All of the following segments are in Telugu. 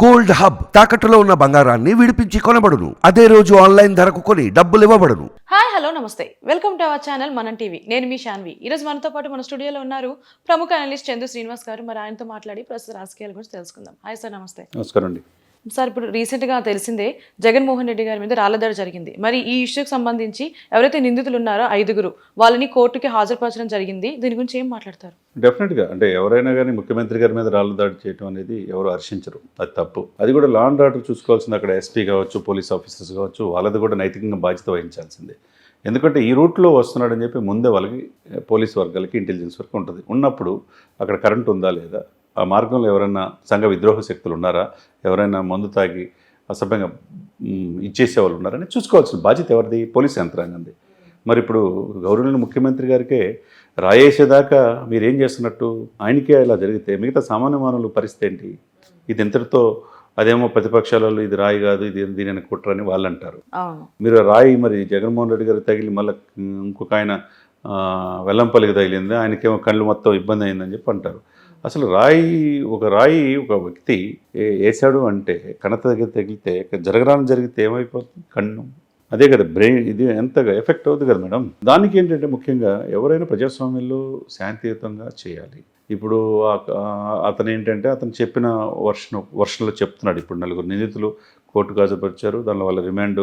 గోల్డ్ హబ్ తాకట్టులో ఉన్న బంగారాన్ని విడిపించి కొనబడును. అదే రోజు ఆన్లైన్ ధరకు కొని డబ్బులు ఇవ్వబడును. Hi hello namaste. Welcome to our channel Manam TV. నేను మీ శాన్వి ఈరోజు మనతో పాటు మన స్టూడియోలో ఉన్నారు ప్రముఖ అనలిస్ట్ చందు శ్రీనివాస్ గారు. మరి ఆయనతో మాట్లాడి ప్రస్తుత రాజకీయాల గురించి తెలుసుకుందాం. హాయ్ సార్ నమస్తే. నమస్కారం అండి. సార్ ఇప్పుడు రీసెంట్గా తెలిసిందే జగన్మోహన్ రెడ్డి గారి మీద రాళ్ళదాడి జరిగింది. మరి ఈ ఇష్యూకి సంబంధించి ఎవరైతే నిందితులు ఉన్నారో ఐదుగురు వాళ్ళని కోర్టుకి హాజరుపరచడం జరిగింది. దీని గురించి ఏం మాట్లాడతారు? డెఫినెట్గా. అంటే ఎవరైనా కానీ ముఖ్యమంత్రి గారి మీద రాళ్ళు దాడి చేయడం అనేది ఎవరు హర్షించరు. అది తప్పు. అది కూడా లా అండ్ ఆర్డర్ చూసుకోవాల్సింది అక్కడ ఎస్పీ కావచ్చు పోలీస్ ఆఫీసర్స్ కావచ్చు వాళ్ళది కూడా నైతికంగా బాధ్యత వహించాల్సిందే. ఎందుకంటే ఈ రూట్లో వస్తున్నాడని చెప్పి ముందే వాళ్ళకి పోలీస్ వర్గాలకి ఇంటెలిజెన్స్ వరకు ఉంటుంది. ఉన్నప్పుడు అక్కడ కరెంట్ ఉందా లేదా? ఆ మార్గంలో ఎవరైనా సంఘ విద్రోహ శక్తులు ఉన్నారా? ఎవరైనా మందు తాగి అసభ్యంగా ఇచ్చేసే వాళ్ళు ఉన్నారని చూసుకోవాల్సిన బాధ్యత ఎవరిది? పోలీస్ యంత్రాంగంది. మరి ఇప్పుడు గౌరవనీయ ముఖ్యమంత్రి గారికే రాయేసేదాకా మీరేం చేస్తున్నట్టు? ఆయనకే ఇలా జరిగితే మిగతా సామాన్య మానవుల పరిస్థితి ఏంటి? ఇది ఇంతటితో అదేమో ప్రతిపక్షాలలో ఇది రాయి కాదు ఇది దీనిని కుట్రని వాళ్ళు అంటారు మీరు రాయి మరి జగన్మోహన్ రెడ్డి గారికి తగిలి మళ్ళీ ఇంకొక ఆయన వెల్లంపల్లికి తగిలింది? ఆయనకేమో కళ్ళు మొత్తం ఇబ్బంది అయిందని చెప్పి అంటారు. అసలు రాయి ఒక రాయి ఒక వ్యక్తి వేసాడు అంటే కణత దగ్గర తగిలితే జరగరాని జరిగితే ఏమైపోతుంది? కన్ను. అదే కదా బ్రెయిన్ ఇది ఎంతగా ఎఫెక్ట్ అవుతుంది కదా మేడం. దానికి ఏంటంటే ముఖ్యంగా ఎవరైనా ప్రజాస్వామ్యంలో శాంతియుతంగా చేయాలి. ఇప్పుడు అతను ఏంటంటే అతను చెప్పిన వర్షన్ వర్షన్లో చెప్తున్నాడు ఇప్పుడు నలుగురు నిందితులు. కోర్టుకు హాజరుపరిచారు దానిలో వాళ్ళ రిమాండ్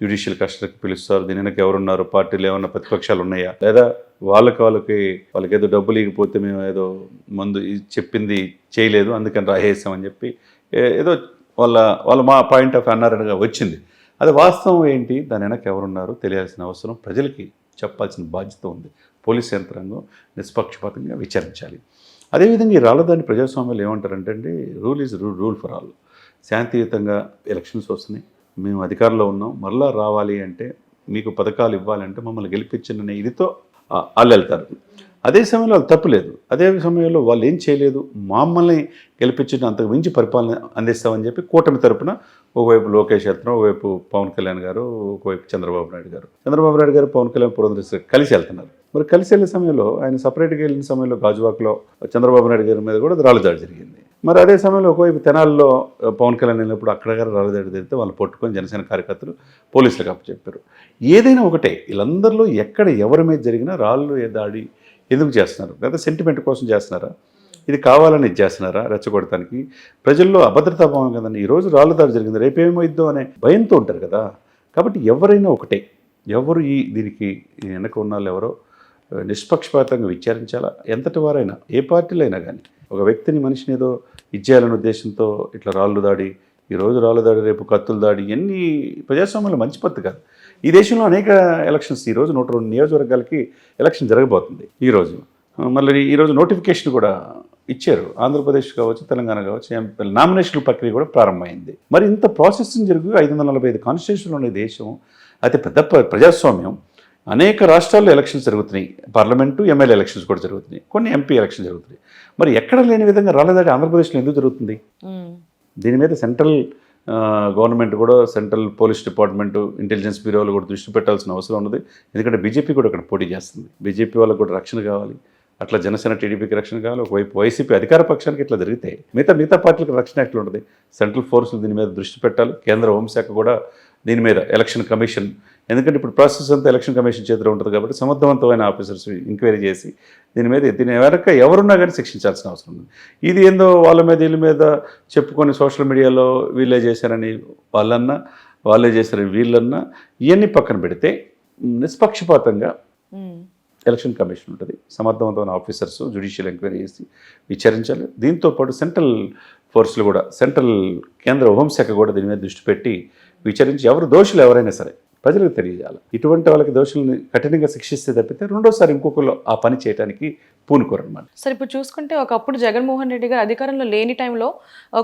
జ్యుడిషియల్ కస్టడీకి పిలుస్తారు. దీని వెనక ఎవరున్నారు? పార్టీలు ఏమన్నా ప్రతిపక్షాలు ఉన్నాయా? లేదా వాళ్ళకి వాళ్ళకి వాళ్ళకి ఏదో డబ్బులు ఇవ్వకపోతే మేము ఏదో ముందు ఇది చెప్పింది చేయలేదు అందుకని రాసేసామని చెప్పి ఏదో వాళ్ళ వాళ్ళ మా పాయింట్ ఆఫ్ అన్నారనగా వచ్చింది. అది వాస్తవం ఏంటి? దాని వెనక ఎవరున్నారు? తెలియాల్సిన అవసరం ప్రజలకి చెప్పాల్సిన బాధ్యత ఉంది. పోలీస్ యంత్రాంగం నిష్పక్షపాతంగా విచారించాలి. అదేవిధంగా ఈ రాళ్ళదాన్ని ప్రజాస్వామ్యాలు ఏమంటారంటే అండి rule is rule rule for all. శాంతియుతంగా ఎలక్షన్స్ వస్తున్నాయి. మేము అధికారంలో ఉన్నాం. మరలా రావాలి అంటే మీకు పథకాలు ఇవ్వాలంటే మమ్మల్ని గెలిపించిననే ఇదితో వాళ్ళు వెళ్తారు. అదే సమయంలో వాళ్ళు తప్పులేదు అదే సమయంలో వాళ్ళు ఏం చేయలేదు? మమ్మల్ని గెలిపించిన అంతకు మించి పరిపాలన అందిస్తామని చెప్పి కూటమి తరపున ఒకవైపు లోకేష్ వెళ్తున్నాం ఒకవైపు పవన్ కళ్యాణ్ గారు ఒకవైపు చంద్రబాబు నాయుడు గారు. చంద్రబాబు నాయుడు గారు పవన్ కళ్యాణ్ పురంధరేశ్వరి కలిసి వెళ్తున్నారు. మరి కలిసి వెళ్ళే సమయంలో ఆయన సపరేట్గా వెళ్ళిన సమయంలో గాజువాక్లో చంద్రబాబు నాయుడు గారి మీద కూడా రాళ్ళు దాడి జరిగింది. మరి అదే సమయంలో ఒకవైపు తెనాల్లో పవన్ కళ్యాణ్ వెళ్ళినప్పుడు అక్కడ గారు రాళ్ళు దాడి వాళ్ళు పట్టుకొని జనసేన కార్యకర్తలు పోలీసులకు అప్పచెప్పారు. ఏదైనా ఒకటే వీళ్ళందరిలో ఎక్కడ ఎవరి మీద జరిగినా రాళ్ళు దాడి ఎందుకు చేస్తున్నారు? లేదా సెంటిమెంట్ కోసం చేస్తున్నారా? ఇది కావాలని ఇది చేస్తున్నారా? రెచ్చగొడటానికి ప్రజల్లో అభద్రతా భావం కదండి ఈరోజు రాళ్ళు దాడి జరిగింది రేపేమైద్దో అనే భయంతో ఉంటారు కదా. కాబట్టి ఎవరైనా ఒకటే ఎవరు ఈ దీనికి వెనక ఉన్న వాళ్ళు ఎవరో నిష్పక్షపాతంగా విచారించాలా? ఎంతటి వారైనా ఏ పార్టీలైనా అయినా కానీ ఒక వ్యక్తిని మనిషిని ఏదో ఇచ్చేయాలనే ఉద్దేశంతో ఇట్లా రాళ్ళు దాడి ఈ రోజు రాళ్ళు దాడి రేపు కత్తులు దాడి ఇవన్నీ ప్రజాస్వామ్యంలో మంచి పద్ధతి కాదు. ఈ దేశంలో అనేక ఎలక్షన్స్ ఈ రోజు నూట రెండు నియోజకవర్గాలకి ఎలక్షన్ జరగబోతుంది ఈరోజు మళ్ళీ ఈరోజు నోటిఫికేషన్ కూడా ఇచ్చారు. ఆంధ్రప్రదేశ్ కావచ్చు తెలంగాణ కావచ్చు ఎంపీ నామినేషన్ ప్రక్రియ కూడా ప్రారంభమైంది. మరి ఇంత ప్రాసెసింగ్ జరిగి ఐదు వందల నలభై ఐదు కాన్స్టిట్యూషన్లు ఉన్న దేశం అతి పెద్ద ప్ర- ప్రజాస్వామ్యం. అనేక రాష్ట్రాల్లో ఎలక్షన్స్ జరుగుతున్నాయి. పార్లమెంటు ఎమ్మెల్యే ఎలక్షన్స్ కూడా జరుగుతున్నాయి. కొన్ని ఎంపీ ఎలక్షన్స్ జరుగుతున్నాయి. మరి ఎక్కడ లేని విధంగా రాలేదాడి ఆంధ్రప్రదేశ్లో ఎందుకు జరుగుతుంది. దీని మీద సెంట్రల్ గవర్నమెంట్ కూడా సెంట్రల్ పోలీస్ డిపార్ట్మెంట్ ఇంటెలిజెన్స్ బ్యూరోలు కూడా దృష్టి పెట్టాల్సిన అవసరం ఉన్నది. ఎందుకంటే బీజేపీ కూడా ఇక్కడ పోటీ చేస్తుంది. బీజేపీ వాళ్ళకు కూడా రక్షణ కావాలి. అట్లా జనసేన టీడీపీకి రక్షణ కావాలి. ఒకవైపు వైసీపీ అధికార పక్షానికి ఇట్లా జరిగితే మిగతా మిగతా పార్టీలకు రక్షణ ఎట్లా ఉంటుంది సెంట్రల్ ఫోర్సులు దీని మీద దృష్టి పెట్టాలి. కేంద్ర హోంశాఖ కూడా దీని మీద ఎలక్షన్ కమిషన్ ఎందుకంటే ఇప్పుడు ప్రాసెస్ అంతా ఎలక్షన్ కమిషన్ చేతిలో ఉంటుంది కాబట్టి సమర్థవంతమైన ఆఫీసర్స్ ఎంక్వైరీ చేసి దీని మీద దీని వెనక ఎవరున్నా కానీ శిక్షించాల్సిన అవసరం ఉంది. ఇది ఏందో వాళ్ళ మీద వీళ్ళ మీద చెప్పుకొని సోషల్ మీడియాలో వీళ్ళే చేశారని వాళ్ళన్నా వాళ్ళే చేశారని వీళ్ళన్నా ఇవన్నీ పక్కన పెడితే నిష్పక్షపాతంగా. ఎలక్షన్ కమిషన్ ఉంటుంది. సమర్థవంతమైన ఆఫీసర్స్ జ్యుడిషియల్ ఎంక్వైరీ చేసి విచారించాలి. దీంతో పాటు సెంట్రల్ ఫోర్సులు కూడా సెంట్రల్ కేంద్ర హోంశాఖ కూడా దీని మీద దృష్టి పెట్టి విచారించి ఎవరు దోషులు ఎవరైనా సరే ప్రజలకు తెలియజేయాలి. ఇటువంటి వాళ్ళకి దోషుల్ని కఠినంగా శిక్షిస్తే తప్పితే రెండోసారి ఇంకొకరు ఆ పని చేయడానికి పూనుకోరన్నమాట సరే ఇప్పుడు చూసుకుంటే ఒకప్పుడు జగన్మోహన్ రెడ్డి గారు అధికారంలో లేని టైంలో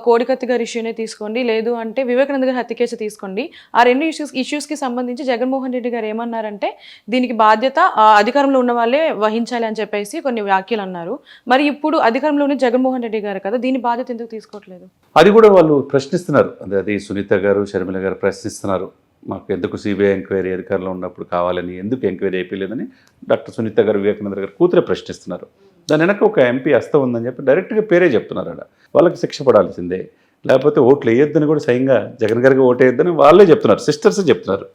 కోడికత్తి గారి ఇష్యూనే తీసుకోండి లేదు అంటే వివేకానంద గారి హత్య కేసు తీసుకోండి. ఆ రెండు ఇష్యూస్ ఇష్యూస్కి సంబంధించి జగన్మోహన్ రెడ్డి గారు ఏమన్నారంటే దీనికి బాధ్యత అధికారంలో ఉన్న వాళ్ళే వహించాలి అని చెప్పేసి కొన్ని వ్యాఖ్యలు అన్నారు. మరి ఇప్పుడు అధికారంలోనే జగన్మోహన్ రెడ్డి గారు కదా దీని బాధ్యత ఎందుకు తీసుకోవట్లేదు? అది కూడా వాళ్ళు ప్రశ్నిస్తున్నారు. అది సునీత గారు షర్మిల గారు ప్రశ్నిస్తున్నారు. మాకు ఎందుకు సిబిఐ ఎంక్వైరీ అధికారంలో ఉన్నప్పుడు కావాలని ఎందుకు ఎంక్వైరీ అయిపోలేదని డాక్టర్ సునీత గారు వివేకానంద గారు కూతురే ప్రశ్నిస్తున్నారు. దాని వెనక ఒక ఎంపీ హస్తం ఉందని చెప్పి డైరెక్ట్గా పేరే చెప్తున్నారు ఆడ. వాళ్ళకి శిక్ష పడాల్సిందే. లేకపోతే ఓట్లు వేయొద్దని కూడా స్వయంగా జగన్ గారికి ఓటు వేయొద్దని వాళ్ళే చెప్తున్నారు. సిస్టర్స్ చెప్తున్నారు.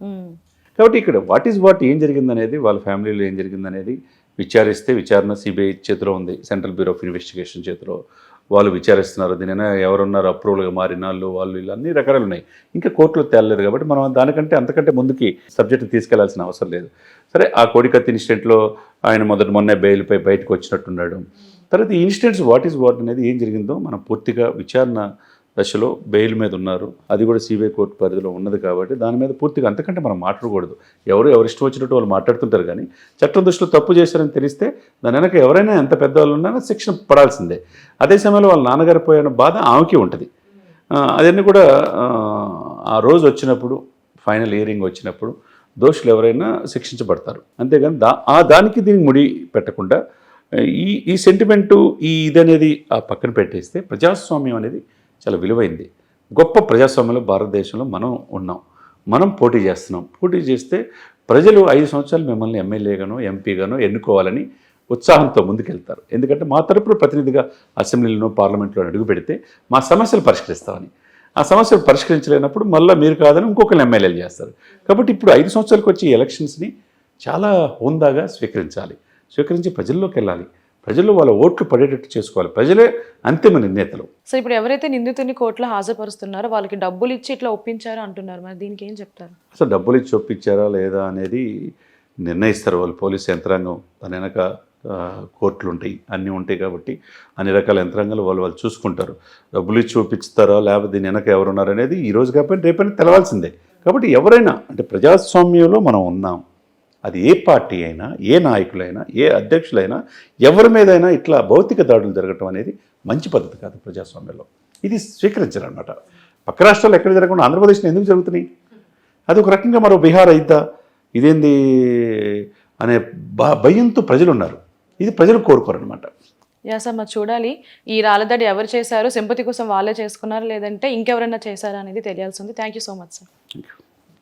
కాబట్టి ఇక్కడ వాట్ ఈజ్ వాట్ ఏం జరిగిందనేది వాళ్ళ ఫ్యామిలీలో ఏం జరిగిందనేది విచారిస్తే విచారణ సిబిఐ చేతిలో ఉంది సెంట్రల్ బ్యూరో ఆఫ్ ఇన్వెస్టిగేషన్ చేతిలో. వాళ్ళు విచారిస్తున్నారు. దీనిన ఎవరున్నారు అప్రూవల్గా మారిన వాళ్ళు వాళ్ళు ఇలా అన్ని రకాలు ఉన్నాయి. ఇంకా కోర్టులో తేలలేదు కాబట్టి మనం దానికంటే అంతకంటే ముందుకి సబ్జెక్ట్ తీసుకెళ్ళాల్సిన అవసరం లేదు. సరే ఆ కోడికత్తి ఇన్సిడెంట్లో ఆయన మొదటి మొన్నే బెయిల్పై బయటకు వచ్చినట్టున్నాడు. తర్వాత ఈ ఇన్సిడెంట్స్ వాట్ ఈజ్ వాట్ అనేది ఏం జరిగిందో మనం పూర్తిగా విచారణ దశలో బెయిల్ మీద ఉన్నారు. అది కూడా సిబిఐ కోర్టు పరిధిలో ఉన్నది కాబట్టి దాని మీద పూర్తిగా అంతకంటే మనం మాట్లాడకూడదు. ఎవరు ఎవరు ఇష్టం వచ్చినట్టు వాళ్ళు మాట్లాడుతుంటారు కానీ చట్టం దృష్టిలో తప్పు చేశారని తెలిస్తే దాని వెనక ఎవరైనా ఎంత పెద్దవాళ్ళు ఉన్నా శిక్షణ పడాల్సిందే. అదే సమయంలో వాళ్ళ నాన్నగారు పోయిన బాధ ఆమెకి ఉంటుంది. అదన్నీ కూడా ఆ, ఆ రోజు వచ్చినప్పుడు ఫైనల్ ఇయరింగ్ వచ్చినప్పుడు దోషులు ఎవరైనా శిక్షించబడతారు. అంతేగాని దా ఆ దానికి దీనికి ముడి పెట్టకుండా ఈ ఈ సెంటిమెంటు ఈ ఇదనేది ఆ పక్కన పెట్టేస్తే ప్రజాస్వామ్యం అనేది చాలా విలువైంది. గొప్ప ప్రజాస్వామ్యంలో భారతదేశంలో మనం ఉన్నాం. మనం పోటీ చేస్తున్నాం. పోటీ చేస్తే ప్రజలు ఐదు సంవత్సరాలు మిమ్మల్ని ఎమ్మెల్యేగాను ఎంపీగాను ఎన్నుకోవాలని ఉత్సాహంతో ముందుకెళ్తారు. ఎందుకంటే మా తరపున ప్రతినిధిగా అసెంబ్లీలో పార్లమెంట్లో అడుగు పెడితే మా సమస్యలు పరిష్కరిస్తామని. ఆ సమస్యలు పరిష్కరించలేనప్పుడు మళ్ళీ మీరు కాదని ఇంకొకరిని ఎమ్మెల్యేలు చేస్తారు. కాబట్టి ఇప్పుడు ఐదు సంవత్సరాలకు వచ్చే ఎలక్షన్స్ని చాలా హోందాగా స్వీకరించాలి. స్వీకరించి ప్రజల్లోకి వెళ్ళాలి ప్రజల్లో వాళ్ళ ఓట్లు పడేటట్టు చేసుకోవాలి. ప్రజలే అంతిమ నిర్ణేతలు. సో ఇప్పుడు ఎవరైతే నిందితుడిని కోర్టులో హాజరుపరుస్తున్నారో వాళ్ళకి డబ్బులు ఇచ్చి ఇట్లా ఒప్పించారు అంటున్నారు. మరి దీనికి ఏం చెప్తారు? అసలు డబ్బులు ఇచ్చి ఒప్పించారా లేదా అనేది నిర్ణయిస్తారు వాళ్ళు. పోలీస్ యంత్రాంగం దాని వెనక కోర్టులు ఉంటాయి అన్నీ ఉంటాయి కాబట్టి అన్ని రకాల యంత్రాంగాలు వాళ్ళు వాళ్ళు చూసుకుంటారు. డబ్బులు ఇచ్చి ఒప్పిస్తారా లేకపోతే దీని వెనక ఎవరున్నారు అనేది ఈ రోజు కాకపోయినా రేపైనా తెలవాల్సిందే. కాబట్టి ఎవరైనా అంటే ప్రజాస్వామ్యంలో మనం ఉన్నాం. అది ఏ పార్టీ అయినా ఏ నాయకులైనా ఏ అధ్యక్షులైనా ఎవరి మీదైనా ఇట్లా భౌతిక దాడులు జరగటం అనేది మంచి పద్ధతి కాదు ప్రజాస్వామ్యంలో. ఇది స్వీకరించారనమాట పక్క రాష్ట్రాలు ఎక్కడ జరగకుండా ఆంధ్రప్రదేశ్లో ఎందుకు జరుగుతున్నాయి? అది ఒక రకంగా మరో బీహార్ అయిద్దా? ఇదేంది అనే భయంతో ప్రజలు ఉన్నారు ఇది ప్రజలు కోరుకోరనమాట యా సార్ మరి చూడాలి. ఈ రాళ్ళదాడి ఎవరు చేశారు? సింపతి కోసం వాళ్ళే చేసుకున్నారు? లేదంటే ఇంకెవరైనా చేశారా అనేది తెలియాల్సి ఉంది. Thank you so much sir